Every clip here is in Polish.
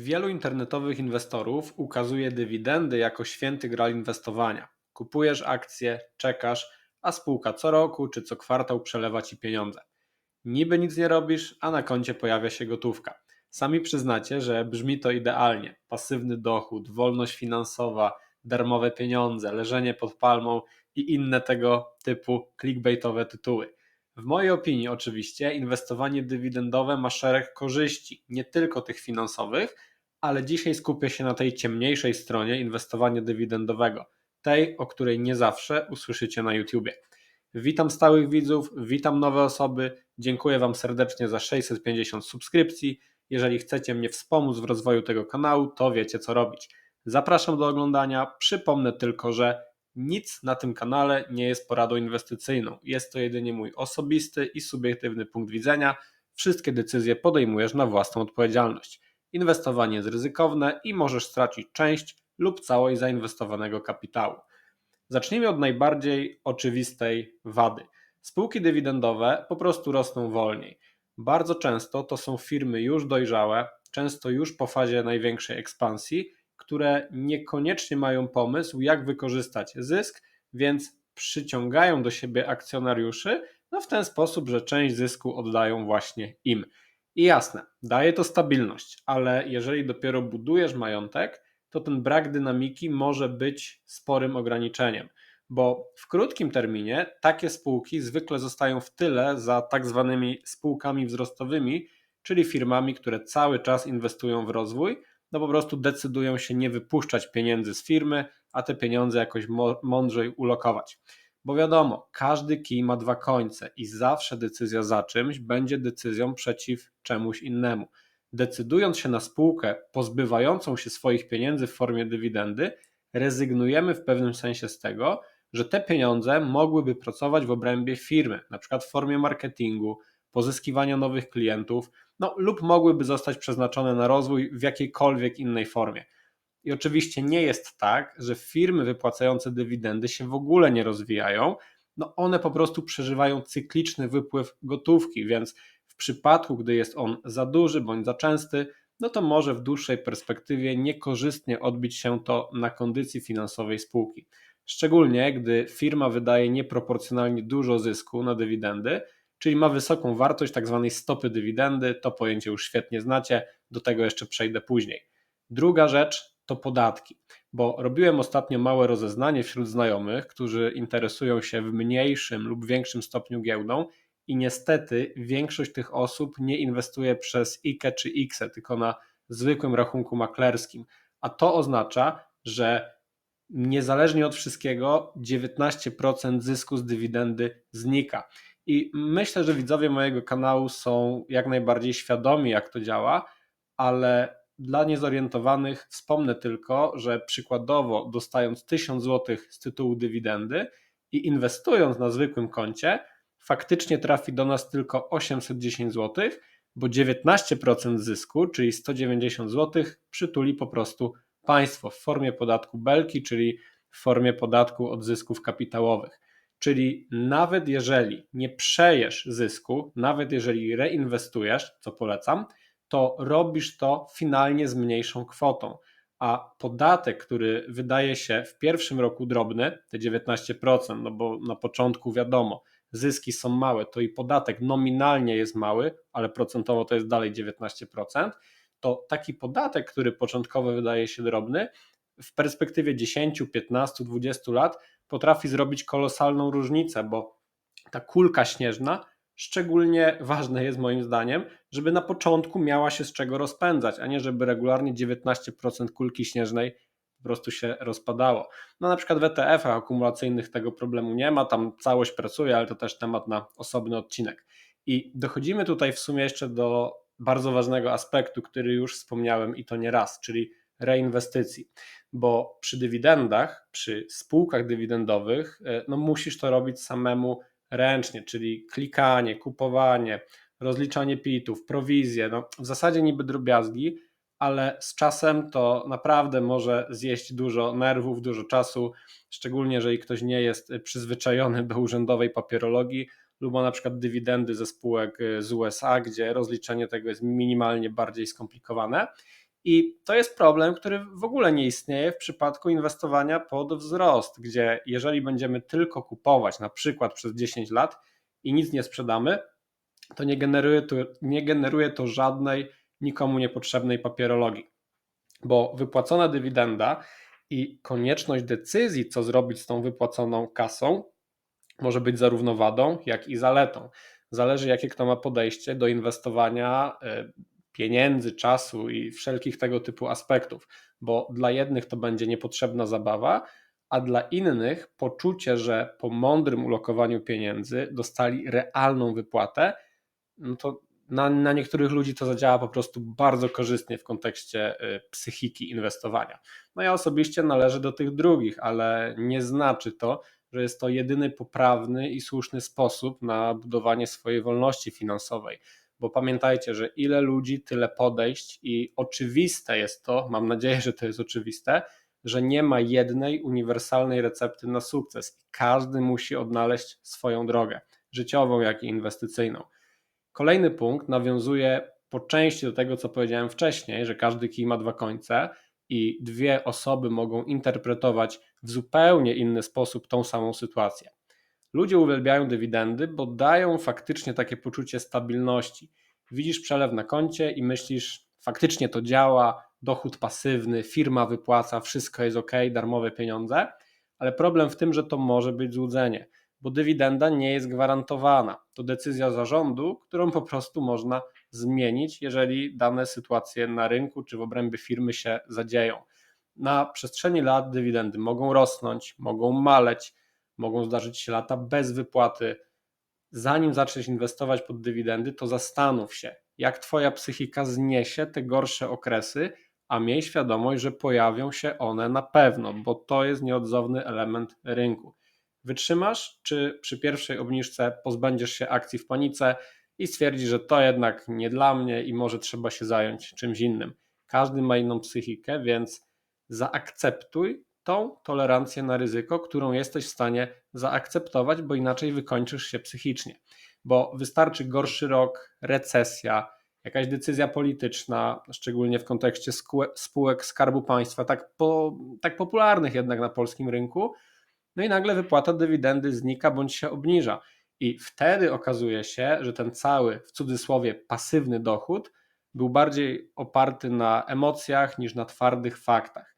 Wielu internetowych inwestorów ukazuje dywidendy jako święty gral inwestowania. Kupujesz akcje, czekasz, a spółka co roku czy co kwartał przelewa ci pieniądze. Niby nic nie robisz, a na koncie pojawia się gotówka. Sami przyznacie, że brzmi to idealnie. Pasywny dochód, wolność finansowa, darmowe pieniądze, leżenie pod palmą i inne tego typu clickbaitowe tytuły. W mojej opinii, oczywiście, inwestowanie dywidendowe ma szereg korzyści, nie tylko tych finansowych, ale dzisiaj skupię się na tej ciemniejszej stronie inwestowania dywidendowego, tej, o której nie zawsze usłyszycie na YouTubie. Witam stałych widzów, witam nowe osoby. Dziękuję Wam serdecznie za 650 subskrypcji. Jeżeli chcecie mnie wspomóc w rozwoju tego kanału, to wiecie co robić. Zapraszam do oglądania. Przypomnę tylko, że nic na tym kanale nie jest poradą inwestycyjną. Jest to jedynie mój osobisty i subiektywny punkt widzenia. Wszystkie decyzje podejmujesz na własną odpowiedzialność. Inwestowanie jest ryzykowne i możesz stracić część lub całość zainwestowanego kapitału. Zacznijmy od najbardziej oczywistej wady. Spółki dywidendowe po prostu rosną wolniej. Bardzo często to są firmy już dojrzałe, często już po fazie największej ekspansji, które niekoniecznie mają pomysł, jak wykorzystać zysk, więc przyciągają do siebie akcjonariuszy no w ten sposób, że część zysku oddają właśnie im. I jasne, daje to stabilność, ale jeżeli dopiero budujesz majątek, to ten brak dynamiki może być sporym ograniczeniem, bo w krótkim terminie takie spółki zwykle zostają w tyle za tak zwanymi spółkami wzrostowymi, czyli firmami, które cały czas inwestują w rozwój, no po prostu decydują się nie wypuszczać pieniędzy z firmy, a te pieniądze jakoś mądrzej ulokować. Bo wiadomo, każdy kij ma dwa końce i zawsze decyzja za czymś będzie decyzją przeciw czemuś innemu. Decydując się na spółkę pozbywającą się swoich pieniędzy w formie dywidendy, rezygnujemy w pewnym sensie z tego, że te pieniądze mogłyby pracować w obrębie firmy, na przykład w formie marketingu, pozyskiwania nowych klientów, no, lub mogłyby zostać przeznaczone na rozwój w jakiejkolwiek innej formie. I oczywiście nie jest tak, że firmy wypłacające dywidendy się w ogóle nie rozwijają. No one po prostu przeżywają cykliczny wypływ gotówki, więc w przypadku, gdy jest on za duży bądź za częsty, no to może w dłuższej perspektywie niekorzystnie odbić się to na kondycji finansowej spółki. Szczególnie gdy firma wydaje nieproporcjonalnie dużo zysku na dywidendy, czyli ma wysoką wartość tak zwanej stopy dywidendy. To pojęcie już świetnie znacie, do tego jeszcze przejdę później. Druga rzecz to podatki, bo robiłem ostatnio małe rozeznanie wśród znajomych, którzy interesują się w mniejszym lub większym stopniu giełdą i niestety większość tych osób nie inwestuje przez IKE czy IKSE, tylko na zwykłym rachunku maklerskim, a to oznacza, że niezależnie od wszystkiego 19% zysku z dywidendy znika. I myślę, że widzowie mojego kanału są jak najbardziej świadomi, jak to działa, ale dla niezorientowanych wspomnę tylko, że przykładowo dostając 1000 zł z tytułu dywidendy i inwestując na zwykłym koncie, faktycznie trafi do nas tylko 810 zł, bo 19% zysku, czyli 190 zł, przytuli po prostu państwo w formie podatku belki, czyli w formie podatku od zysków kapitałowych. Czyli nawet jeżeli nie przejesz zysku, nawet jeżeli reinwestujesz, co polecam, to robisz to finalnie z mniejszą kwotą. A podatek, który wydaje się w pierwszym roku drobny, te 19%, no bo na początku wiadomo, zyski są małe, to i podatek nominalnie jest mały, ale procentowo to jest dalej 19%, to taki podatek, który początkowo wydaje się drobny, w perspektywie 10, 15, 20 lat potrafi zrobić kolosalną różnicę, bo ta kulka śnieżna szczególnie ważne jest moim zdaniem, żeby na początku miała się z czego rozpędzać, a nie żeby regularnie 19% kulki śnieżnej po prostu się rozpadało. No na przykład w ETF-ach akumulacyjnych tego problemu nie ma, tam całość pracuje, ale to też temat na osobny odcinek. I dochodzimy tutaj w sumie jeszcze do bardzo ważnego aspektu, który już wspomniałem i to nie raz, czyli reinwestycji, bo przy dywidendach, przy spółkach dywidendowych, e, no musisz to robić samemu ręcznie, czyli klikanie, kupowanie, rozliczanie pitów, prowizje, no w zasadzie niby drobiazgi, ale z czasem to naprawdę może zjeść dużo nerwów, dużo czasu, szczególnie jeżeli ktoś nie jest przyzwyczajony do urzędowej papierologii lub ma na przykład dywidendy ze spółek z USA, gdzie rozliczenie tego jest minimalnie bardziej skomplikowane. I to jest problem, który w ogóle nie istnieje w przypadku inwestowania pod wzrost, gdzie jeżeli będziemy tylko kupować na przykład przez 10 lat i nic nie sprzedamy, to nie generuje to, nie generuje to żadnej nikomu niepotrzebnej papierologii, bo wypłacona dywidenda i konieczność decyzji, co zrobić z tą wypłaconą kasą, może być zarówno wadą, jak i zaletą. Zależy, jakie kto ma podejście do inwestowania e, pieniędzy, czasu i wszelkich tego typu aspektów, bo dla jednych to będzie niepotrzebna zabawa, a dla innych poczucie, że po mądrym ulokowaniu pieniędzy dostali realną wypłatę, no to na, na niektórych ludzi to zadziała po prostu bardzo korzystnie w kontekście y, psychiki inwestowania. No ja osobiście należę do tych drugich, ale nie znaczy to, że jest to jedyny poprawny i słuszny sposób na budowanie swojej wolności finansowej. Bo pamiętajcie, że ile ludzi, tyle podejść, i oczywiste jest to, mam nadzieję, że to jest oczywiste, że nie ma jednej uniwersalnej recepty na sukces. Każdy musi odnaleźć swoją drogę, życiową, jak i inwestycyjną. Kolejny punkt nawiązuje po części do tego, co powiedziałem wcześniej, że każdy kij ma dwa końce i dwie osoby mogą interpretować w zupełnie inny sposób tą samą sytuację. Ludzie uwielbiają dywidendy, bo dają faktycznie takie poczucie stabilności. Widzisz przelew na koncie i myślisz, faktycznie to działa, dochód pasywny, firma wypłaca, wszystko jest ok, darmowe pieniądze, ale problem w tym, że to może być złudzenie bo dywidenda nie jest gwarantowana. To decyzja zarządu, którą po prostu można zmienić, jeżeli dane sytuacje na rynku czy w obrębie firmy się zadzieją. Na przestrzeni lat dywidendy mogą rosnąć, mogą maleć, mogą zdarzyć się lata bez wypłaty. Zanim zaczniesz inwestować pod dywidendy, to zastanów się, jak Twoja psychika zniesie te gorsze okresy, a miej świadomość, że pojawią się one na pewno, bo to jest nieodzowny element rynku. Wytrzymasz, czy przy pierwszej obniżce pozbędziesz się akcji w panice i stwierdzisz, że to jednak nie dla mnie i może trzeba się zająć czymś innym. Każdy ma inną psychikę, więc zaakceptuj tą tolerancję na ryzyko, którą jesteś w stanie zaakceptować, bo inaczej wykończysz się psychicznie. Bo wystarczy gorszy rok, recesja, jakaś decyzja polityczna, szczególnie w kontekście spółek Skarbu Państwa, tak, po, tak popularnych jednak na polskim rynku, no i nagle wypłata dywidendy znika bądź się obniża. I wtedy okazuje się, że ten cały, w cudzysłowie, pasywny dochód był bardziej oparty na emocjach niż na twardych faktach.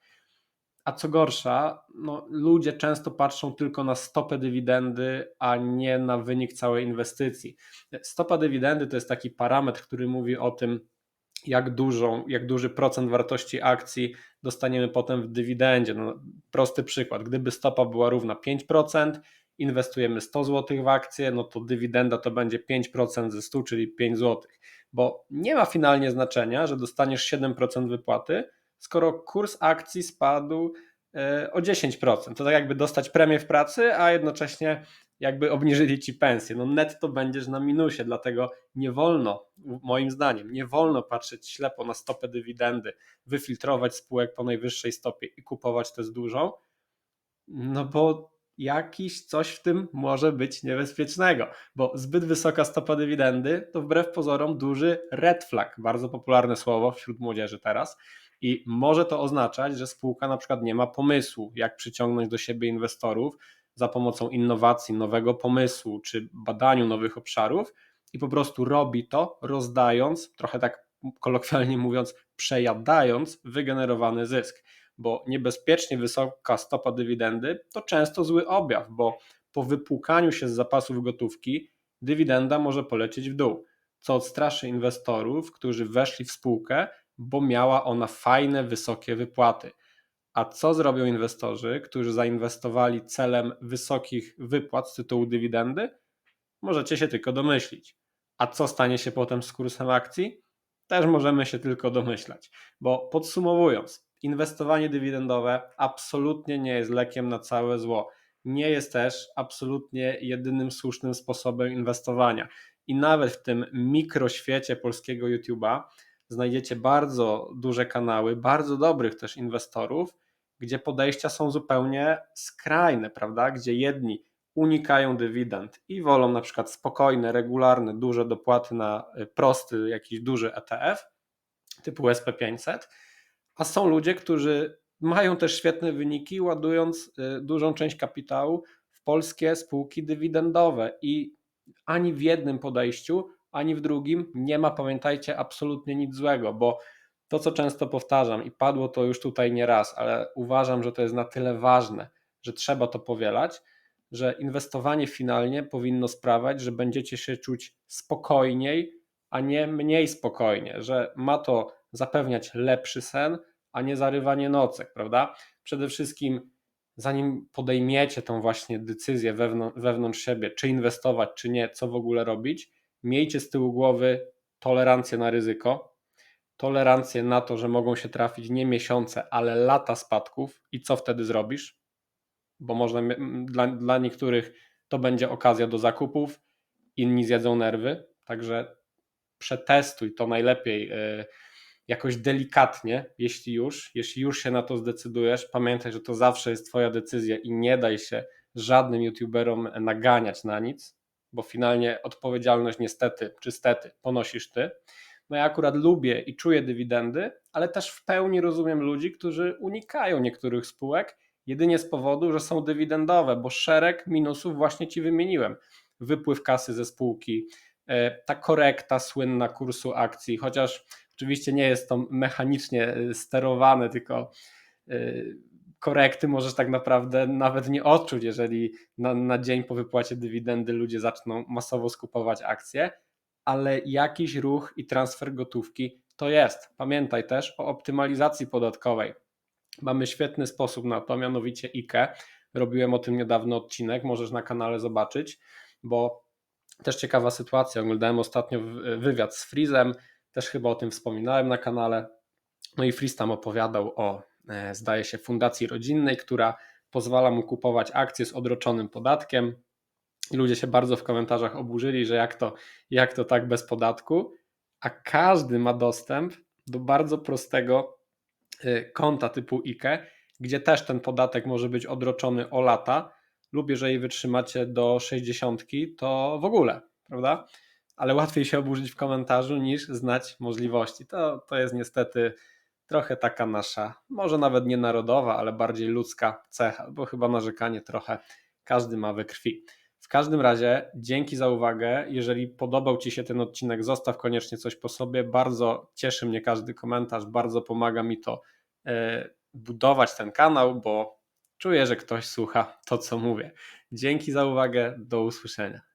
A co gorsza, no, ludzie często patrzą tylko na stopę dywidendy, a nie na wynik całej inwestycji. Stopa dywidendy to jest taki parametr, który mówi o tym, jak, dużą, jak duży procent wartości akcji dostaniemy potem w dywidendzie. No, prosty przykład, gdyby stopa była równa 5%, inwestujemy 100 zł w akcję, no to dywidenda to będzie 5% ze 100, czyli 5 zł. Bo nie ma finalnie znaczenia, że dostaniesz 7% wypłaty, skoro kurs akcji spadł e, o 10%. To tak jakby dostać premię w pracy, a jednocześnie jakby obniżyli ci pensję. No netto będziesz na minusie, dlatego nie wolno, moim zdaniem, nie wolno patrzeć ślepo na stopę dywidendy, wyfiltrować spółek po najwyższej stopie i kupować te z dużą, no bo jakiś coś w tym może być niebezpiecznego, bo zbyt wysoka stopa dywidendy to wbrew pozorom duży red flag, bardzo popularne słowo wśród młodzieży teraz. I może to oznaczać, że spółka na przykład nie ma pomysłu, jak przyciągnąć do siebie inwestorów, za pomocą innowacji, nowego pomysłu czy badaniu nowych obszarów i po prostu robi to, rozdając, trochę tak kolokwialnie mówiąc, przejadając wygenerowany zysk. Bo niebezpiecznie wysoka stopa dywidendy to często zły objaw, bo po wypłukaniu się z zapasów gotówki dywidenda może polecieć w dół, co odstraszy inwestorów, którzy weszli w spółkę, bo miała ona fajne, wysokie wypłaty. A co zrobią inwestorzy, którzy zainwestowali celem wysokich wypłat z tytułu dywidendy? Możecie się tylko domyślić. A co stanie się potem z kursem akcji? Też możemy się tylko domyślać. Bo podsumowując, inwestowanie dywidendowe absolutnie nie jest lekiem na całe zło. Nie jest też absolutnie jedynym słusznym sposobem inwestowania. I nawet w tym mikroświecie polskiego YouTube'a znajdziecie bardzo duże kanały, bardzo dobrych też inwestorów, gdzie podejścia są zupełnie skrajne, prawda? Gdzie jedni unikają dywidend i wolą na przykład spokojne, regularne, duże dopłaty na y, prosty, jakiś duży ETF typu SP500, A są ludzie, którzy mają też świetne wyniki, ładując y, dużą część kapitału w polskie spółki dywidendowe i ani w jednym podejściu, ani w drugim nie ma, pamiętajcie, absolutnie nic złego, bo to, co często powtarzam i padło to już tutaj nie raz, ale uważam, że to jest na tyle ważne, że trzeba to powielać, że inwestowanie finalnie powinno sprawiać, że będziecie się czuć spokojniej, a nie mniej spokojnie, że ma to zapewniać lepszy sen, a nie zarywanie nocek, prawda? Przede wszystkim, zanim podejmiecie tą właśnie decyzję wewnątrz, wewnątrz siebie, czy inwestować, czy nie, co w ogóle robić, miejcie z tyłu głowy tolerancję na ryzyko, tolerancję na to, że mogą się trafić nie miesiące, ale lata spadków. I co wtedy zrobisz? Bo można dla, dla niektórych to będzie okazja do zakupów, inni zjedzą nerwy, także przetestuj to najlepiej yy, jakoś delikatnie, jeśli już, jeśli już się na to zdecydujesz, pamiętaj, że to zawsze jest Twoja decyzja i nie daj się żadnym YouTuberom naganiać na nic, bo finalnie odpowiedzialność niestety, czy stety ponosisz Ty. No ja akurat lubię i czuję dywidendy, ale też w pełni rozumiem ludzi, którzy unikają niektórych spółek jedynie z powodu, że są dywidendowe, bo szereg minusów właśnie Ci wymieniłem. Wypływ kasy ze spółki, e, ta korekta słynna kursu akcji, chociaż Oczywiście nie jest to mechanicznie y, sterowane, tylko y, korekty możesz tak naprawdę nawet nie odczuć, jeżeli na, na dzień po wypłacie dywidendy ludzie zaczną masowo skupować akcje, ale jakiś ruch i transfer gotówki to jest. Pamiętaj też o optymalizacji podatkowej. Mamy świetny sposób na to, mianowicie IKE. Robiłem o tym niedawno odcinek, możesz na kanale zobaczyć, bo też ciekawa sytuacja. Oglądałem ostatnio wywiad z Frizem, też chyba o tym wspominałem na kanale. No i Fris tam opowiadał o, zdaje się, fundacji rodzinnej, która pozwala mu kupować akcje z odroczonym podatkiem. Ludzie się bardzo w komentarzach oburzyli, że jak to, jak to tak bez podatku, a każdy ma dostęp do bardzo prostego e, konta typu IKE, gdzie też ten podatek może być odroczony o lata lub jeżeli wytrzymacie do 60, to w ogóle, prawda? ale łatwiej się oburzyć w komentarzu niż znać możliwości. To, to jest niestety trochę taka nasza, może nawet nie narodowa, ale bardziej ludzka cecha, bo chyba narzekanie trochę każdy ma we krwi. W każdym razie dzięki za uwagę. Jeżeli podobał Ci się ten odcinek, zostaw koniecznie coś po sobie. Bardzo cieszy mnie każdy komentarz, bardzo pomaga mi to e, budować ten kanał, bo czuję, że ktoś słucha to, co mówię. Dzięki za uwagę, do usłyszenia.